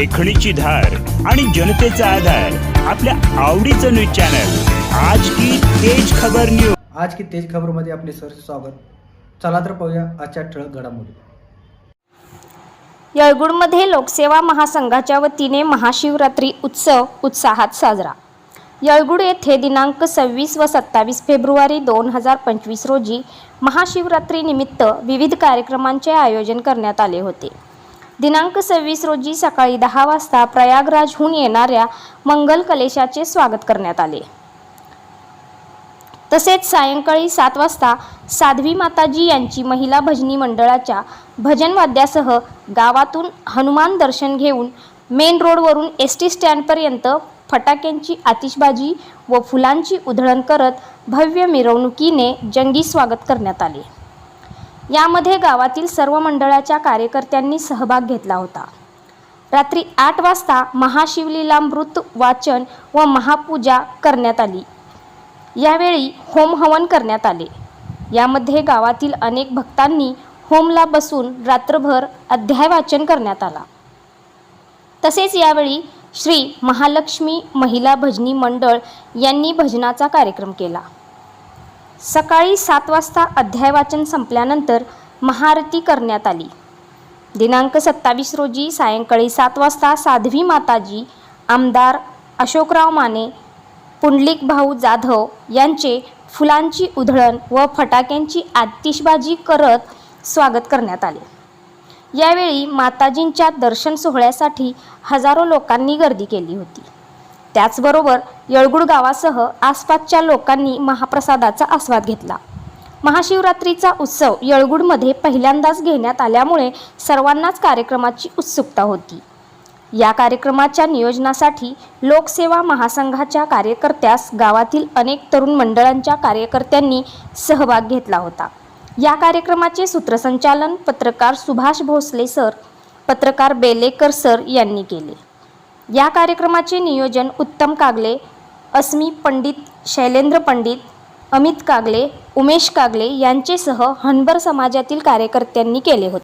लेखणीची धार आणि जनतेचा आधार आपल्या आवडीचं न्यूज चॅनल. आज की तेज खबर न्यूज आज की तेज खबरमध्ये आपले सर स्वागत. चला तर पाहूया आजच्या ठळक घडामोडी. येळगुडमध्ये लोकसेवा महासंघाच्या वतीने महाशिवरात्री उत्सव उत्साहात साजरा. येळगुड येथे दिनांक सव्वीस व सत्तावीस फेब्रुवारी दोन हजार पंचवीस रोजी महाशिवरात्रीनिमित्त विविध कार्यक्रमांचे आयोजन करण्यात आले होते. दिनांक सव्वीस रोजी सकाळी दहा वाजता प्रयागराजहून येणाऱ्या मंगल कलेशाचे स्वागत करण्यात आले. तसेच सायंकाळी सात वाजता साध्वी माताजी यांची महिला भजनी मंडळाच्या भजन वाद्यासह गावातून हनुमान दर्शन घेऊन मेन रोडवरून एस टी स्टँडपर्यंत फटाक्यांची आतिषबाजी व फुलांची उधळण करत भव्य मिरवणुकीने जंगी स्वागत करण्यात आले. यामध्ये गावातील सर्व मंडळाच्या कार्यकर्त्यांनी सहभाग घेतला होता. रात्री आठ वाजता महाशिवलीलामृत वाचन व महापूजा करण्यात आली. यावेळी होम हवन करण्यात आले. यामध्ये गावातील अनेक भक्तांनी होमला बसून रात्रभर अध्याय वाचन करण्यात आला. तसेच यावेळी श्री महालक्ष्मी महिला भजनी मंडळ यांनी भजनाचा कार्यक्रम केला. सकाळी सात वाजता अध्याय वाचन संपल्यानंतर महाआरती करण्यात आली. दिनांक सत्तावीस रोजी सायंकाळी सात वाजता साध्वी माताजी आमदार अशोकराव माने पुंडलिक भाऊ जाधव यांचे फुलांची उधळण व फटाक्यांची आतिषबाजी करत स्वागत करण्यात आले. यावेळी माताजींच्या दर्शन सोहळ्यासाठी हजारो लोकांनी गर्दी केली होती. त्याचबरोबर येळगुड गावासह आसपासच्या लोकांनी महाप्रसादाचा आस्वाद घेतला. महाशिवरात्रीचा उत्सव येळगुडमध्ये पहिल्यांदाच घेण्यात आल्यामुळे सर्वांनाच कार्यक्रमाची उत्सुकता होती. या कार्यक्रमाच्या नियोजनासाठी लोकसेवा महासंघाच्या कार्यकर्त्यास गावातील अनेक तरुण मंडळांच्या कार्यकर्त्यांनी सहभाग घेतला होता. या कार्यक्रमाचे सूत्रसंचालन पत्रकार सुभाष भोसले सर पत्रकार बेलेकर सर यांनी केले. या कार्यक्रमाचे नियोजन उत्तम कागले अस्मी पंडित शैलेंद्र पंडित अमित कागले उमेश कागले यांचेसह हनबर समाजातील कार्यकर्त्यांनी केले होते.